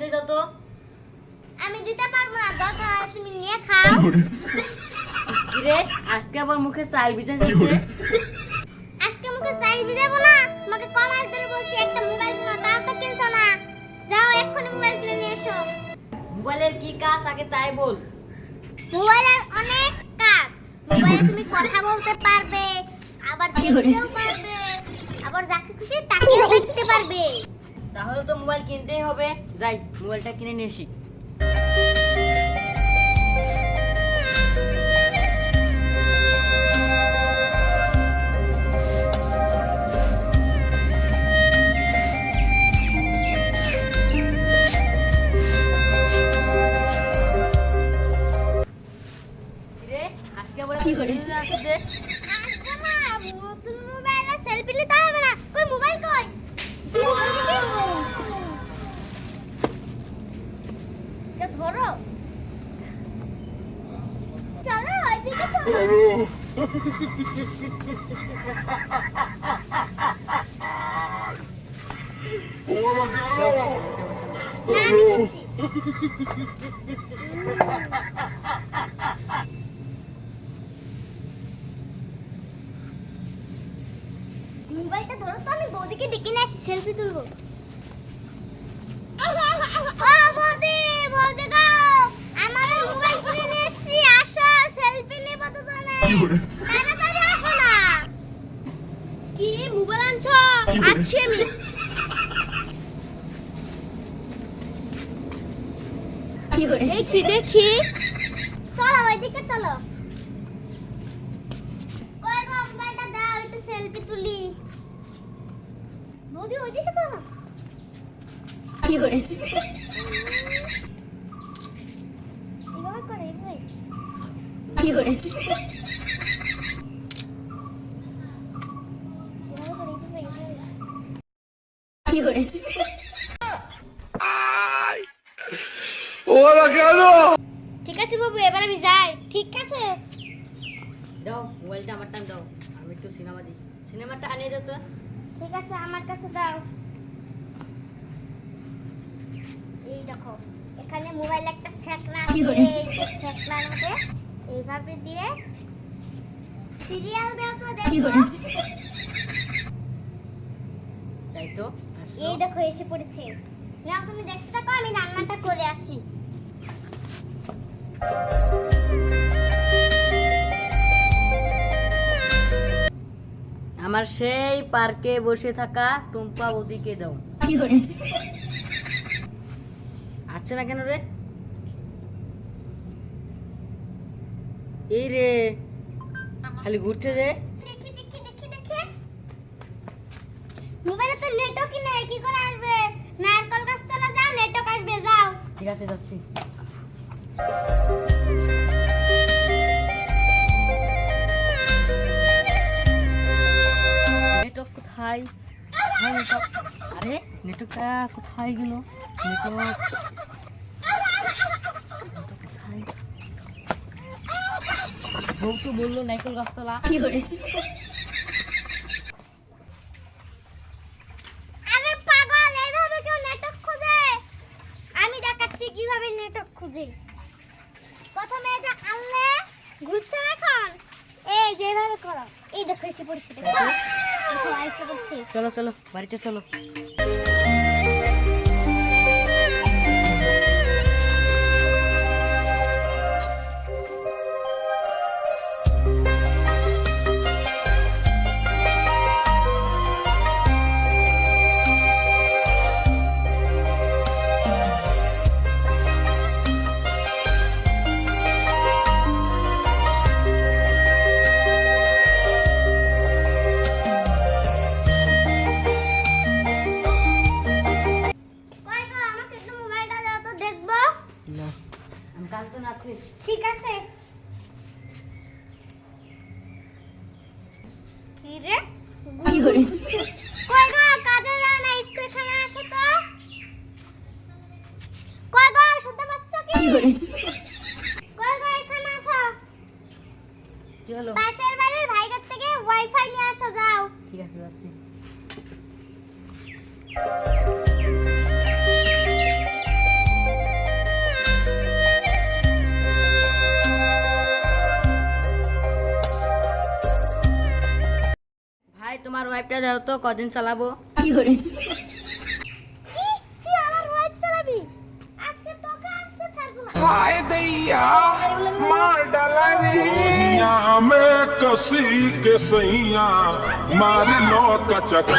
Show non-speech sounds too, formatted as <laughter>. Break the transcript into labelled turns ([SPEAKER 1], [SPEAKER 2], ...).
[SPEAKER 1] খেতে দাও তো।
[SPEAKER 2] আমি দিতে পারব না দরকার হয় তুমি নিয়ে খাও।
[SPEAKER 1] কিরে আজকে আবার মুখে চাল বিজে যাচ্ছে
[SPEAKER 2] আজকে মুখে সাইজ দিবো না তোমাকে কমাস ধরে বলছি একটা মোবাইল কিনো তাও তো কিনছো না? যাও এক্ষুনি মোবাইল কিনে নিয়ে এসো।
[SPEAKER 1] মোবাইলের কি কাজ? আগে তাই বল।
[SPEAKER 2] মোবাইলের অনেক কাজ। মোবাইলে তুমি কথা বলতে পারবে আবার দেখতেও পারবে আবার যাকে খুশি তাকেও দেখতে পারবে।
[SPEAKER 1] তাহলে তো মোবাইল কিনতেই হবে। যাই মোবাইলটা কিনে নিয়ে আসি। কিরে, এত দেরি আসছে?
[SPEAKER 2] আজকে না নতুন মোবাইলে সেলফি নিতে হবে না কই মোবাইল কই এটা ধরো। চলো, ওইদিকে চলো। দিচ্ছি। মোবাইলটা ধরো তো, আমি বৌদিকে ডেকে নিয়ে আসি, সেলফি তুলবো ও বৌদি বৌদি গো আমাদের মোবাইল কিনে নিয়ে এসেছি আসো সেলফি নেব তো জানে তাড়াতাড়ি আসো না কি মোবাইল আনছো আছি আমি দেখি দেখি। চলো ওইদিকে চলো। কই গো মোবাইলটা দাও একটু সেলফি তুলি। নদী ওইদিকে চলো। এভাবে <laughs> করে এভাবে এভাবে করে এভাবে এভাবে ঠিক আছে বাবু এবার আমি যাই। ঠিক আছে।
[SPEAKER 1] দাও মোবাইলটা আমার টান দাও। আমি একটু সিনেমা দিই সিনেমাটা আনিয়ে দাও তো।
[SPEAKER 2] ঠিক আছে আমার কাছে দাও। এই দেখো এখানে মোবাইল একটা স্যাকলা আছে স্যাকলার মধ্যে এইভাবে দিয়ে সিরিয়াল দাও তো দেখো।
[SPEAKER 1] তাই তো
[SPEAKER 2] এই দেখো এসে পড়েছে। নাও তুমি দেখতে থাকো আমি রান্নাটা করে আসি।
[SPEAKER 1] আমার সেই পার্কে বসে থাকা টুম্পা বৌদিকে দাও। আসছে না কেন রে? এই রে খালি
[SPEAKER 2] দেখি দেখি মোবাইলে তো নেটওয়ার্কই নেই কি করে আসবে? নারকল গাছতলা যাও নেটওয়ার্ক আসবে যাও।
[SPEAKER 1] ঠিক আছে যাচ্ছি। নেটওয়ার্ক কোথায়? হ্যাঁ, নেটওয়ার্ক আরে নেটওয়ার্কটা কোথায় গেল? নেটওয়ার্ক কোথায় বউ তো বলল নাইকল গাছতলা।
[SPEAKER 2] আরে পাগল এইভাবে কেউ নেটওয়ার্ক খুঁজে? আমি দেখাচ্ছি কীভাবে নেটওয়ার্ক খুঁজে। প্রথমে এটা আনলে ঘুরছে না এখন। এই যেভাবে করো। এই দেখো এসে পড়ছে দেখো।
[SPEAKER 1] চলো চলো বাড়িতে চলো। নাচ্ছি
[SPEAKER 2] ঠিক আছে। কি রে? কই গো কাজে যাও না একটু এখানে আসো তো। কই গো শুনতে পাচ্ছ কি? কই গো এখানে আসো।
[SPEAKER 1] কি হলো?
[SPEAKER 2] পাশের বাড়ির ভাইদের থেকে ওয়াইফাই নিয়ে আসো যাও।
[SPEAKER 1] ঠিক আছে যাচ্ছি। তোমার ওয়াইফটা দাও তো কদিন চালাবো
[SPEAKER 2] কি তুই আমার ওয়াইফ চালাবি আজকে তোকে আজকে ছাড়বো না
[SPEAKER 3] हाय दैया मार डाला रे
[SPEAKER 4] दुनिया में कसी के सैया मार लो कचक